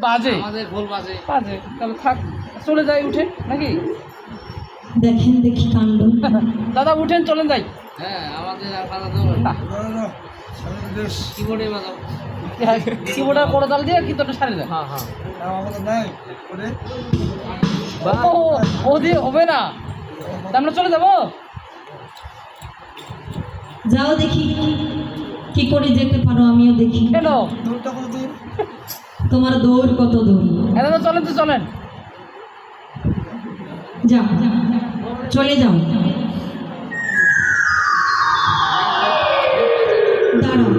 বাজে? আমাদের ভুল বাজে। বাজে। তাহলে থাক চলে যাই উঠে নাকি? দেখেন দেখি কাণ্ড। দাদা উঠেন চলেন যাই। হ্যাঁ আমাদের আর কিবোর্ডে বাজাও। দিয়ে কিন্তু সারে দেয়। হ্যাঁ হ্যাঁ। ও ও দিয়ে হবে না। তা আমরা চলে যাব? যাও দেখি কি করে যেতে পারো আমিও দেখি। কেন? তোমার দৌড় কত দূর? এটা তো চলেন তো চলেন। যাও চলে যাও। দাঁড়াও।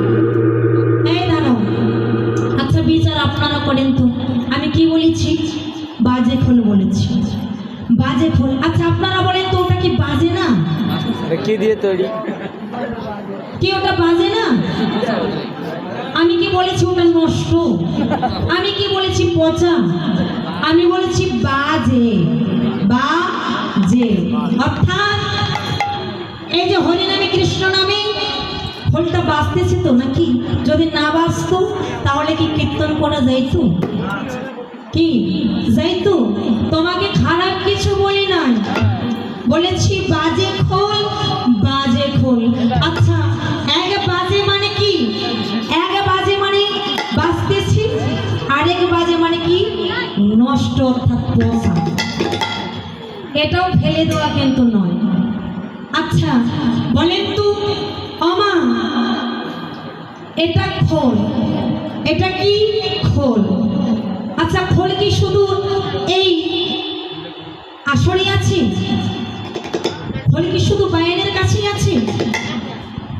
এই দাঁড়াও। আচ্ছা বিচার আপনারা করেন তো। আমি কি বলেছি? বাজে খোল বলেছি। বাজে খোল। আচ্ছা আপনারা বলেন তো ওটা কি বাজে না? কি দিয়ে তৈরি? কি ওটা বাজে না? আমি কি বলেছি ওটা নষ্ট? আমি কি বলেছি পচা? আমি বলেছি বাজে। বাজে। অর্থাৎ এই যে হরি নামে, কৃষ্ণ নামে খোলটা বাজতেছে তো নাকি? যদি না বাজতো, তাহলে কি কীর্তন করা যাইত? কি? যাইতো? তোমাকে খারাপ কিছু বলি নাই। বলেছি বাজে খোল বাজে খোল। আচ্ছা পচা এটাও ফেলে দেওয়া কিন্তু নয়। আচ্ছা বলেন তো, অমা, এটা খোল। এটা কি খোল? আচ্ছা খোল কি শুধু এই আসরে আছে? খোল কি শুধু বায়ানের কাছেই আছে?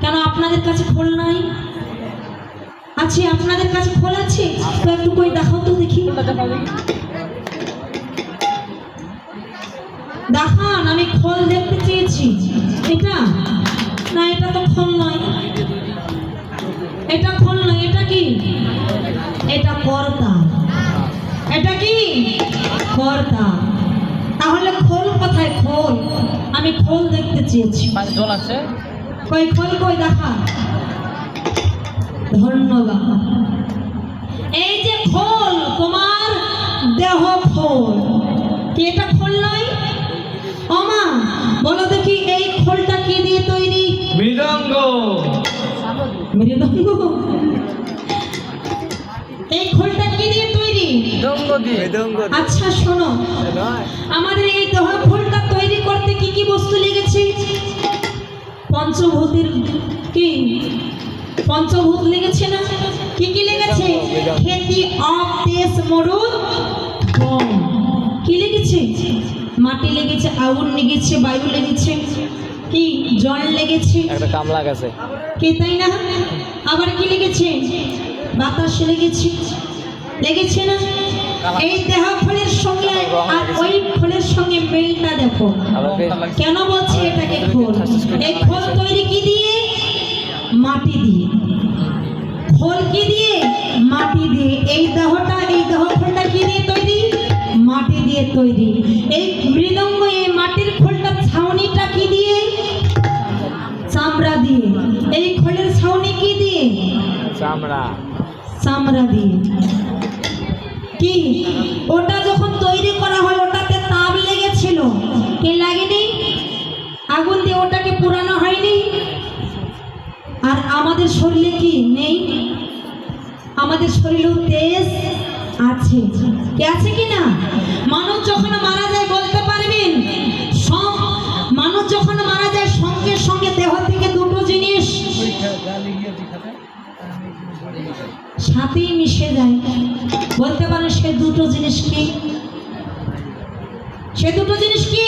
কেন আপনাদের কাছে খোল নাই? আছে, আপনাদের কাছে খোল আছে? তো একটু কই দেখাও তো দেখি। দেখান আমি খোল দেখতে চেয়েছি। এটা? না এটা তো খোল নয়। এটা খোল নয় এটা কি? এটা কর্তা এটা কি? কর্তা তাহলে খোল কোথায়? খোল। আমি খোল দেখতে চেয়েছি। জল আছে। কই খোল কই দেখা ধন্যবাদ। এই যে খোল তোমার দেহ খোল। কি এটা খোল নয়? অমা বলো দেখি এই খোলটা কি দিয়ে তৈরি? মৃদঙ্গ। মৃদঙ্গ? এই খোলটা কি দিয়ে তৈরি? দঙ্গ দিয়ে। মৃদঙ্গ আচ্ছা শোনো। আমাদের এই দেহ খোলটা তৈরি করতে কি কি বস্তু লেগেছে? পঞ্চভূতের কি? পঞ্চভূত লেগেছে না? কি কি লেগেছে? খেতি অফ দেশ মরুদ কি লেগেছে? মাটি লেগেছে আগুন লেগেছে বায়ু লেগেছে কি জল লেগেছে? একটা কামলা গেছে। কে তাই না? আবার কি লেগেছে? বাতাস লেগেছে। লেগেছে না? এই দেহ ফলের সঙ্গে আর ওই ফলের সঙ্গে মিলটা দেখো। কেন বলছি এটাকে খোল? এই খোল তৈরি কি দিয়ে? মাটি দিয়ে। খোল কি দিয়ে? মাটি দিয়ে। এই দেহটা এই দেহ খোলটা কি দিয়ে তৈরি? মাটি দিয়ে তৈরি। এই চামড়া। চামড়া দিয়ে। কি? ওটা যখন তৈরি করা হয়, ওটাতে তাপ লেগেছিল? কে লাগেনি? আগুন দিয়ে ওটাকে পুরানো হয়নি? আর আমাদের শরীরে কি নেই? আমাদের শরীরেও তেজ আছে। কে আছে কি না মানুষ সাথেই মিশে যায় বলতে পারেন সে দুটো জিনিস কি? সে দুটো জিনিস কি?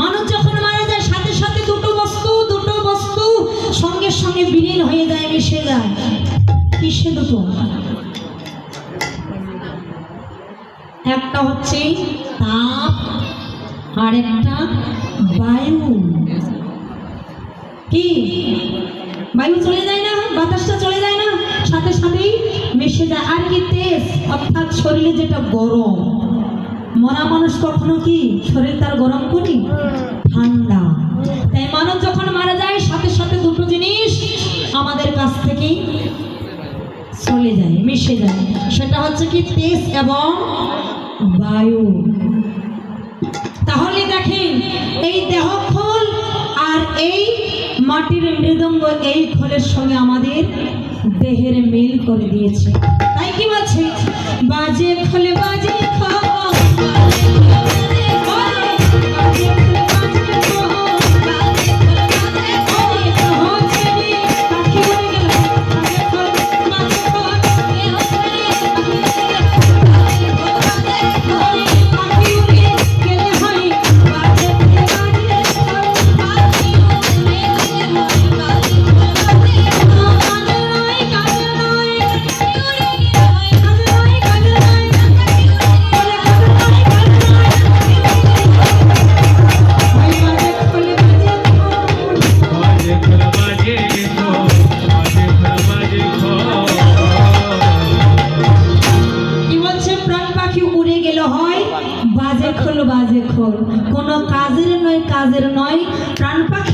মানুষ যখন মারা যায়, সাথে সাথে দুটো বস্তু দুটো বস্তু সঙ্গে সঙ্গে বিলীন হয়ে যায়, মিশে যায়। কি সে দুটো? একটা হচ্ছে তাপ আর একটা বায়ু। কি? বায়ু চলে যায় না? বাতাসটা চলে যায় না? সাথে সাথেই মিশে যায়। আর কি তেজ? অর্থাৎ শরীরে যেটা গরম। মরা মানুষ কখনো কি শরীর তার গরম করি? ঠান্ডা। তাই মানুষ যখন মারা যায়, সাথে সাথে দুটো জিনিস আমাদের কাছ থেকেই চলে যায়, মিশে যায়। সেটা হচ্ছে কি তেজ এবং বায়ু। তাহলে দেখেন, এই দেহক্ষ এই মাটির মৃদঙ্গ এই ফলের সঙ্গে আমাদের দেহের মিল করে দিয়েছে। তাই কি বাজে ফলে বাজে খাও